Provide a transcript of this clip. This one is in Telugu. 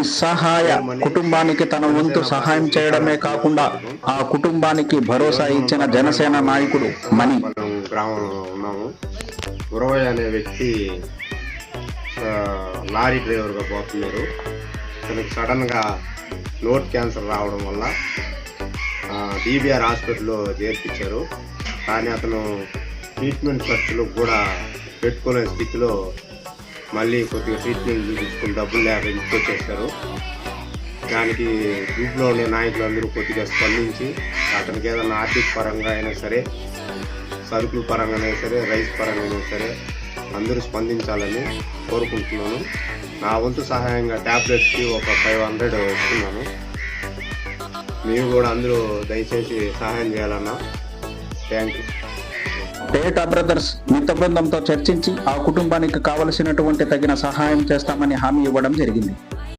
నిస్సహాయ కుటుంబానికి తన వంతు సహాయం చేయడమే కాకుండా ఆ కుటుంబానికి భరోసా ఇచ్చిన జనసేన నాయకుడు మణి. మనం గ్రామంలో ఉన్నాము. గురవయ్య అనే వ్యక్తి లారీ డ్రైవర్గా పోతున్నారు. తనకి సడన్గా నోట్ క్యాన్సర్ రావడం వల్ల డిబిఆర్ హాస్పిటల్లో చేర్పించారు. కానీ అతను ట్రీట్మెంట్ ఖర్చులు కూడా పెట్టుకోలేని స్థితిలో మళ్ళీ కొద్దిగా ట్రీట్మెంట్ చూపించుకుని డబ్బులు లేక ఇంటికి దానికి గ్రూప్లో ఉండే నాయకులు అందరూ కొద్దిగా స్పందించి అతనికి ఏదైనా ఆర్థిక పరంగా అయినా సరే సరుకుల పరంగా అయినా సరే రైస్ పరంగా అయినా సరే అందరూ స్పందించాలని కోరుకుంటున్నాను. నా వంతు సహాయంగా ట్యాబ్లెట్స్కి ఒక ఫైవ్ హండ్రెడ్ ఇస్తున్నాను. మీరు కూడా అందరూ దయచేసి సహాయం చేయాలన్నా. Thank you. టేటా బ్రదర్స్ మిత్ర బృందంతో చర్చించి ఆ కుటుంబానికి కావలసినటువంటి తగిన సహాయం చేస్తామని హామీ ఇవ్వడం జరిగింది.